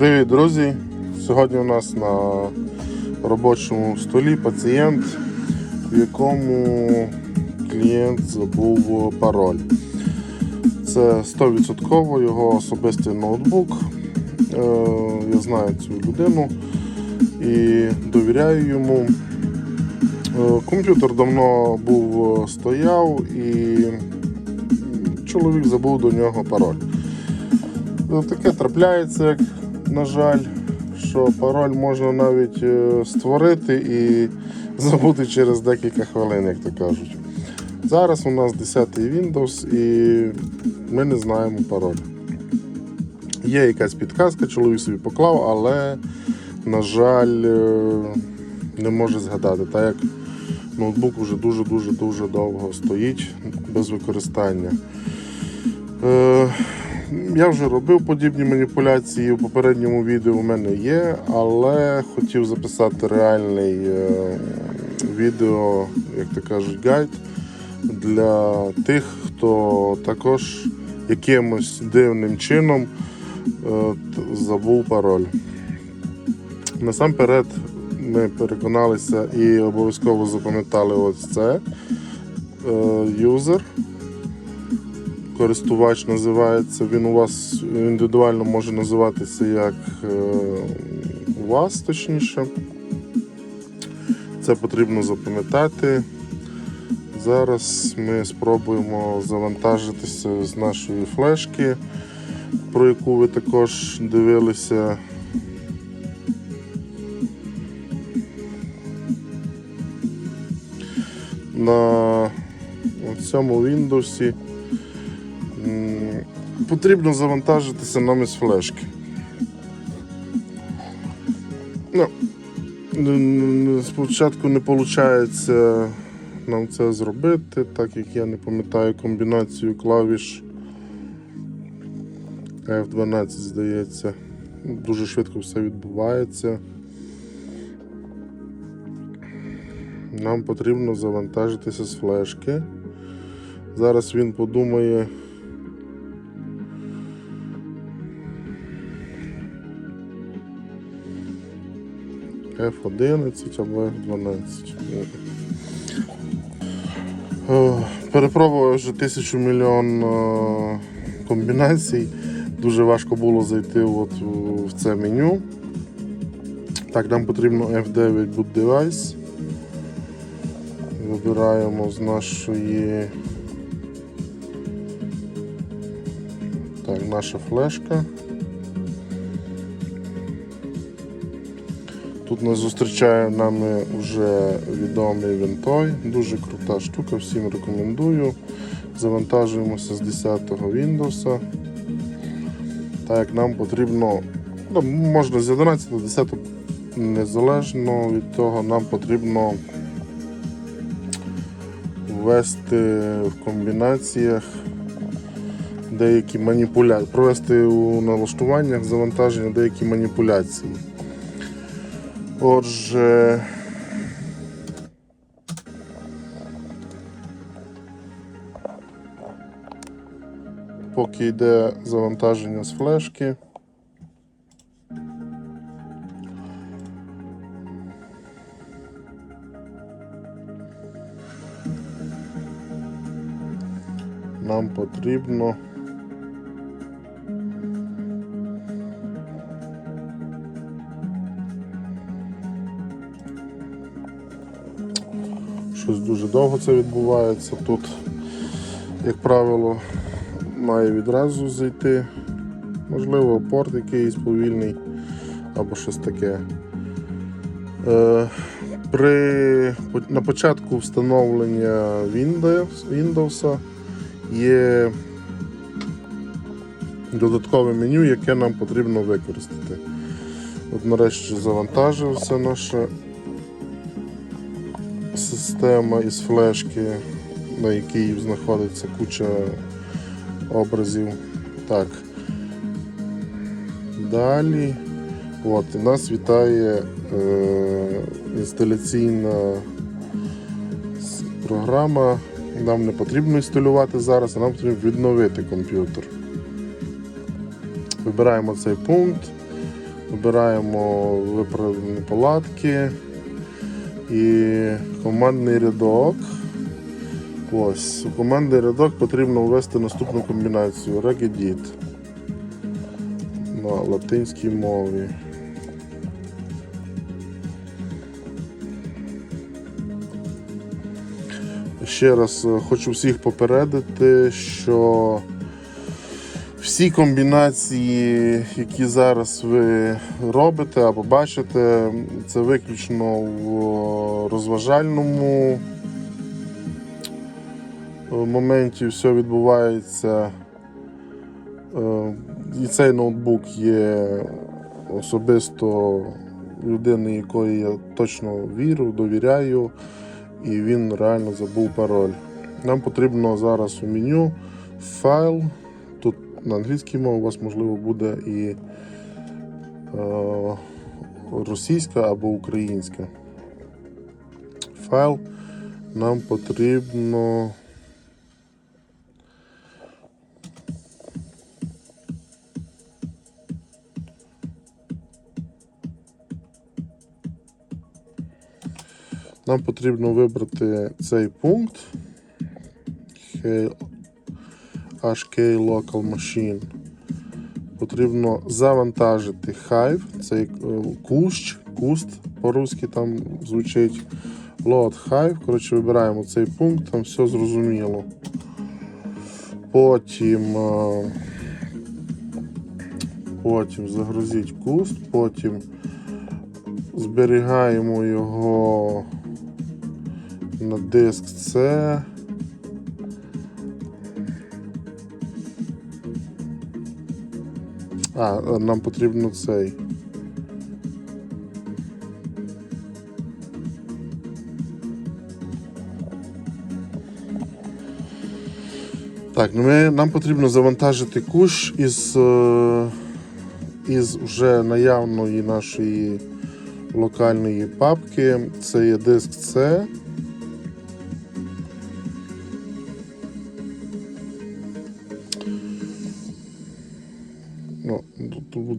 Привіт, друзі! Сьогодні у нас на робочому столі пацієнт, в якому клієнт забув пароль. Це 100% його особистий ноутбук. Е, Я знаю цю людину і довіряю йому. Е, Комп'ютер давно був стояв і чоловік забув до нього пароль. Таке трапляється, як, на жаль, що пароль можна навіть е, створити і забути через декілька хвилин, як то кажуть. Зараз у нас 10-й Windows і ми не знаємо пароль. Є якась підказка, чоловік собі поклав, але, на жаль, е, не може згадати, так як ноутбук вже дуже-дуже дуже довго стоїть без використання. Я вже робив подібні маніпуляції у попередньому відео у мене є, але хотів записати реальний е, відео, як то кажуть, гайд для тих, хто також якимось дивним чином е, забув пароль. Насамперед ми переконалися і обов'язково запам'ятали ось це. Е, Юзер користувач називається. Він у вас індивідуально може називатися як е, у вас, точніше. Це потрібно запам'ятати. Зараз ми спробуємо завантажитися з нашої флешки, про яку ви також дивилися. На цьому Windows потрібно завантажитися нам із флешки. Ну, спочатку не виходить нам це зробити, так як я не пам'ятаю комбінацію клавіш F12, здається. Дуже швидко все відбувається. Нам потрібно завантажитися з флешки. Зараз він подумає. F11 або F12. Е, Перепробував вже тисячу мільйон е, комбінацій. Дуже важко було зайти от в- це меню. Так, нам потрібно F9 Boot Device. Вибираємо з нашої. Так, наша флешка. Тут нас зустрічає нами вже відомий Вінтой. Дуже крута штука, всім рекомендую. Завантажуємося з 10-го Windows. Так як нам потрібно, ну, можна з 11 до 10 незалежно від того, нам потрібно ввести в комбінаціях деякі маніпуляції, провести у налаштуваннях завантаження деякі маніпуляції. Отже, поки йде завантаження з флешки. Нам потрібно щось дуже довго це відбувається. Тут, як правило, має відразу зайти. Можливо, порт якийсь повільний або щось таке. Е, при, на початку встановлення Windows, Windows є додаткове меню, яке нам потрібно використати. От нарешті завантажився наша система із флешки, на якій знаходиться куча образів. Так. Далі. От, нас вітає е, інсталяційна програма. Нам не потрібно інсталювати зараз, а нам потрібно відновити комп'ютер. Вибираємо цей пункт. Вибираємо виправлені палатки і командний рядок. Ось, у командний рядок потрібно ввести наступну комбінацію Regedit на латинській мові. Ще раз е, хочу всіх попередити, що всі комбінації, які зараз ви робите або бачите, це виключно в розважальному моменті все відбувається. Е, І цей ноутбук є особисто людини, якої я точно вірю, довіряю, і він реально забув пароль. Нам потрібно зараз у меню файл. На англійській мові у вас можливо буде і е, російська або українська. Файл нам потрібно. Нам потрібно вибрати цей пункт HK Local Machine. Потрібно завантажити Hive, цей е, кущ, куст по-русски там звучить. Load Hive. Коротше, вибираємо цей пункт, там все зрозуміло. Потім, е, потім загрузіть куст, потім зберігаємо його на диск C. А, нам потрібно цей. Так, ну ми, нам потрібно завантажити куш із, е, із вже наявної нашої локальної папки. Це є диск C.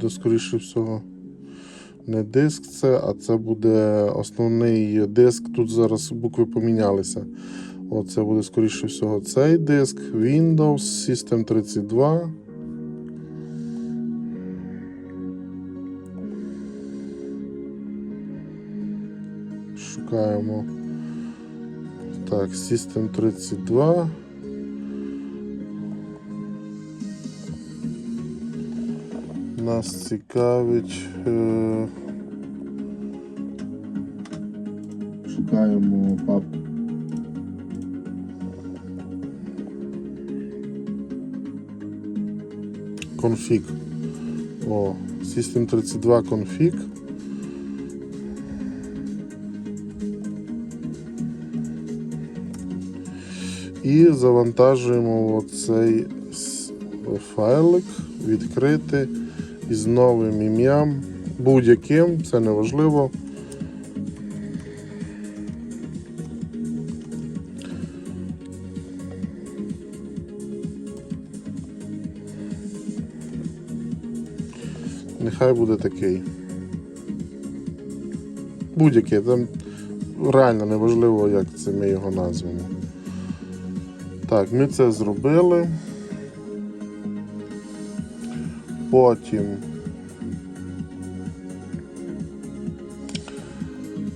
буде, скоріше всього, не диск це, а це буде основний диск. Тут зараз букви помінялися. Оце буде, скоріше всього, цей диск, Windows, System 32. Шукаємо. Так, System 32. Нас цікавить. Е... Шукаємо папку. Config. О, System 32 config. І завантажуємо оцей файлик, відкрити із новим ім'ям, будь-яким, це не важливо. Нехай буде такий. Будь-який, там реально неважливо, як це ми його назвемо. Так, ми це зробили. Потім.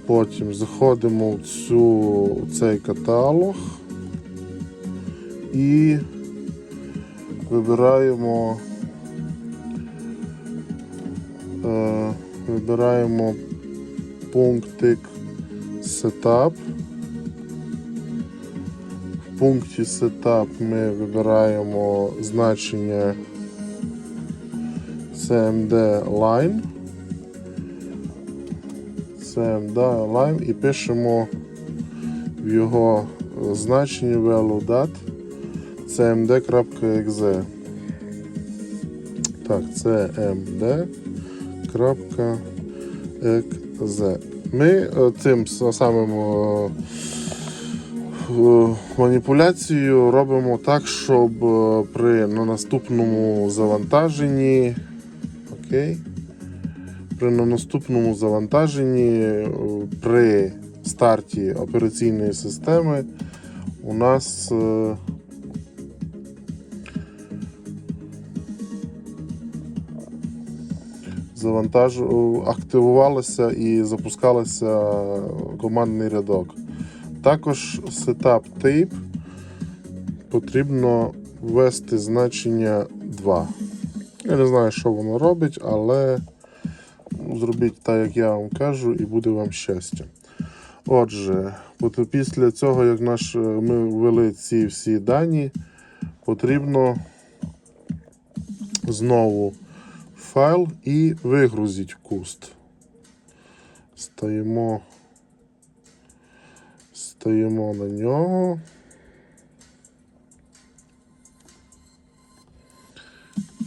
Потім заходимо в цю, в цей каталог і вибираємо е, вибираємо пунктик Setup. В пункті Setup ми вибираємо значення CMD Line. CMD Line і пишемо в його значенні value dat cmd.exe. Так, cmd.exe. Ми е, цим самим е, е, маніпуляцією робимо так, щоб при на наступному завантаженні окей, при наступному завантаженні е, при старті операційної системи у нас е, завантаж... активувалося і запускалося командний рядок. Також setup tape потрібно ввести значення 2. Я не знаю, що воно робить, але зробіть так, як я вам кажу, і буде вам щастя. Отже, от після цього, як наш, ми ввели ці всі дані, потрібно знову файл і вигрузити куст. Стаємо, стаємо на нього.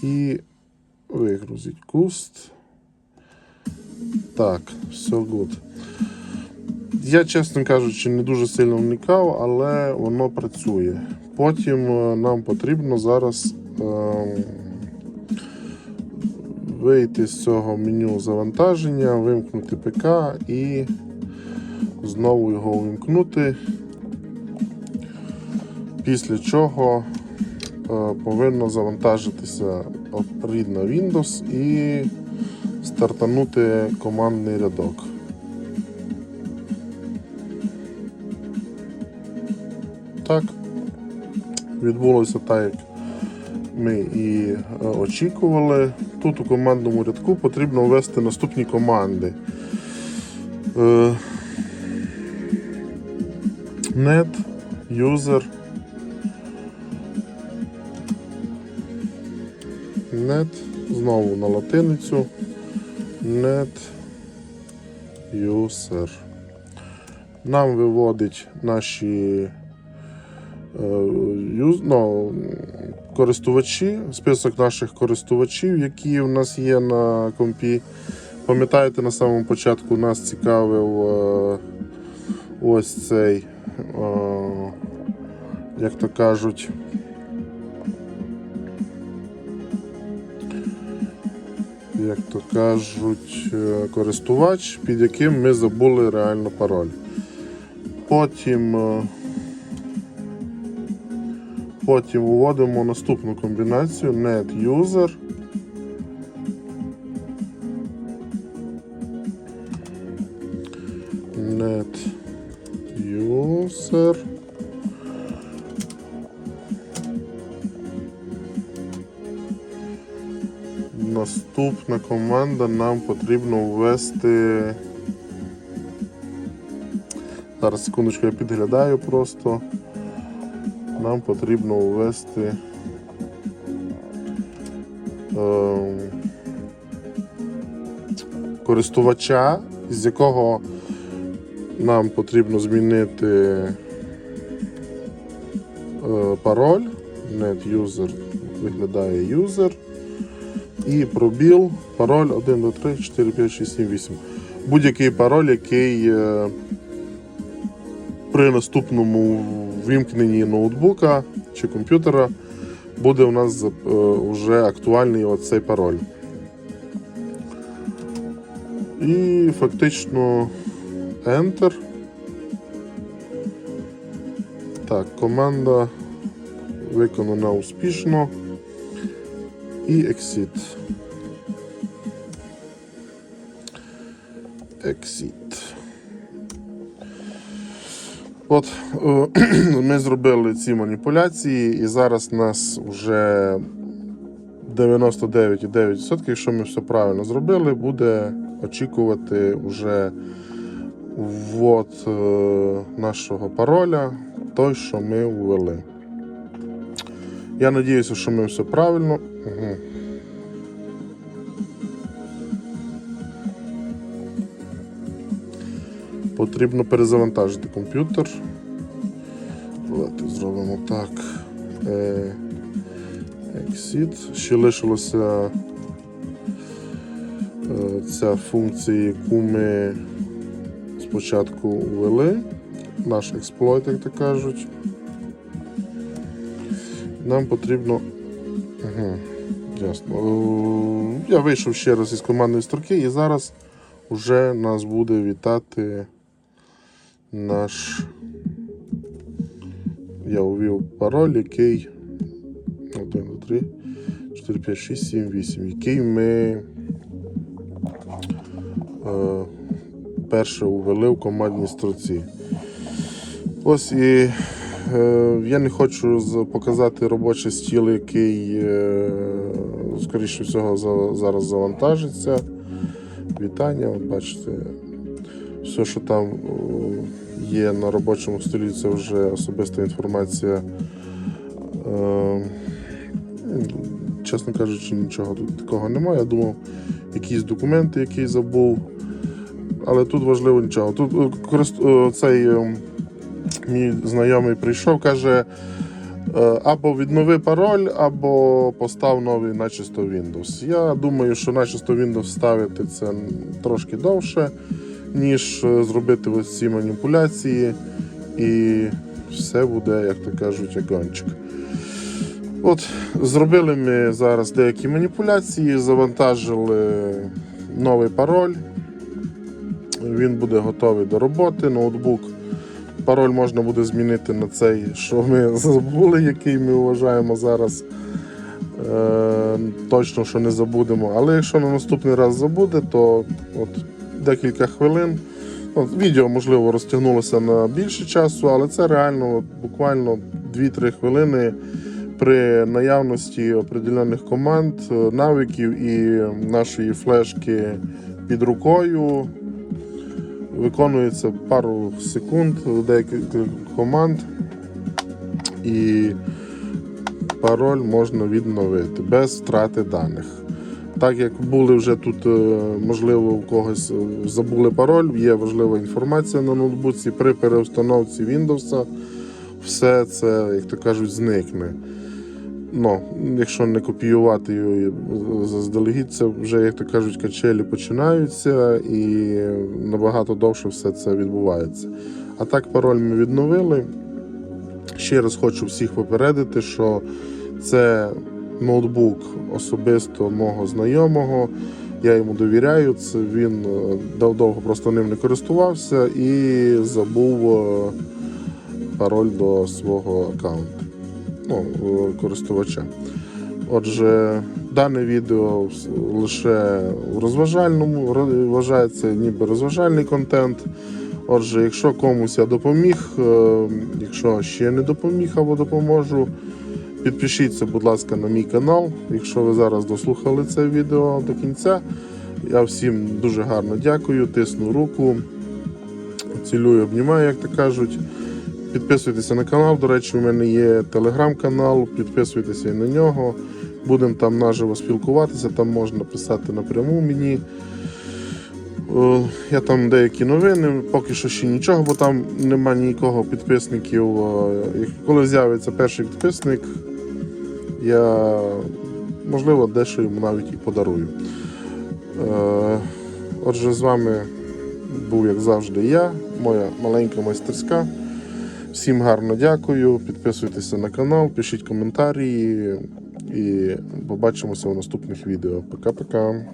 І вигрузить куст. Так, все good. Я, чесно кажучи, не дуже сильно вникав, але воно працює. Потім е, нам потрібно зараз ем, вийти з цього меню завантаження, вимкнути ПК і знову його увімкнути. Після чого е, повинно завантажитися рідна Windows і стартанути командний рядок. Так, відбулося так, як ми і е, очікували. Тут у командному рядку потрібно ввести наступні команди. Е, Net, user, net, знову на латиницю. Net user. Нам виводить наші е, ну, користувачі, список наших користувачів, які у нас є на компі. Пам'ятаєте, на самому початку нас цікавив е, ось цей, е, як то кажуть, як то кажуть, е, користувач, під яким ми забули реально пароль. Потім, е, потім вводимо наступну комбінацію net user. Наступна команда нам потрібно ввести. Зараз секундочку я підглядаю просто. Нам потрібно ввести. ем, користувача, з якого нам потрібно змінити е, пароль. Net user виглядає user. І пробіл, пароль 1, 2, 3, 4, 5, 6, 7, 8. Будь-який пароль, який е, при наступному вімкненні ноутбука чи комп'ютера буде у нас е, вже актуальний оцей пароль. І фактично Enter. Так, команда виконана успішно. І Exit. Exit. От е, ми зробили ці маніпуляції, і зараз нас вже 99,9%, якщо ми все правильно зробили, буде очікувати вже ввод е, нашого пароля, той, що ми ввели. Я сподіваюся, що ми все правильно. Потрібно перезавантажити комп'ютер. Давайте зробимо так. Е, Exit. Ще лишилося е, ця функція, яку ми спочатку ввели. Наш експлойт, як то кажуть. Нам потрібно. Угу. Ясно. Е, Я вийшов ще раз із командної строки і зараз вже нас буде вітати наш. Я увів пароль, який 1, 2, 3, 4, 5, 6, 7, 8, який ми е, перше увели в командній строці. Ось і я не хочу показати робочий стіл, який, е, скоріше всього, зараз завантажиться. Вітання, от бачите, все, що там е, є на робочому столі, це вже особиста інформація. Е, чесно кажучи, нічого тут такого немає. Я думав, якісь документи, які забув. Але тут важливо нічого. Тут е, е, цей е, мій знайомий прийшов, каже. е, Або віднови пароль, або постав новий начисто Windows. Я думаю, що начисто Windows ставити це трошки довше, ніж е, зробити ось ці маніпуляції, і все буде, як то кажуть, як гончик. От, зробили ми зараз деякі маніпуляції, завантажили новий пароль. Він буде готовий до роботи. Ноутбук. Пароль можна буде змінити на цей, що ми забули, який ми вважаємо зараз. Е, точно, що не забудемо. Але якщо на наступний раз забуде, то от декілька хвилин. От, відео, можливо, розтягнулося на більше часу, але це реально от, буквально 2-3 хвилини при наявності определених команд, е, навиків і нашої флешки під рукою. Виконується пару секунд декілька команд, і пароль можна відновити без втрати даних. Так як були вже тут, е, можливо, у когось е, забули пароль, є важлива інформація на ноутбуці. При переустановці Windows все це, як то кажуть, зникне. Ну, якщо не копіювати його заздалегідь, це вже, як то кажуть, качелі починаються і набагато довше все це відбувається. А так, пароль ми відновили. Ще раз хочу всіх попередити, що це ноутбук особисто мого знайомого. Я йому довіряю. Це він е, довго просто ним не користувався і забув е, пароль до свого аккаунту ну, користувача. Отже, дане відео лише в розважальному, вважається ніби розважальний контент. Отже, якщо комусь я допоміг, е, якщо ще не допоміг або допоможу, підпишіться, будь ласка, на мій канал. Якщо ви зараз дослухали це відео до кінця, я всім дуже гарно дякую, тисну руку, цілюю, обнімаю, як то кажуть. Підписуйтеся на канал. До речі, у мене є телеграм-канал, підписуйтеся і на нього. Будемо там наживо спілкуватися, там можна писати напряму мені. Я там деякі новини, поки що ще нічого, бо там нема ніякого підписників. Коли з'явиться перший підписник, я можливо дещо йому навіть і подарую. Е, Отже, з вами був, як завжди, я, моя маленька майстерська. Всім гарно дякую. Підписуйтеся на канал, пишіть коментарі і побачимося у наступних відео. Пока-пока.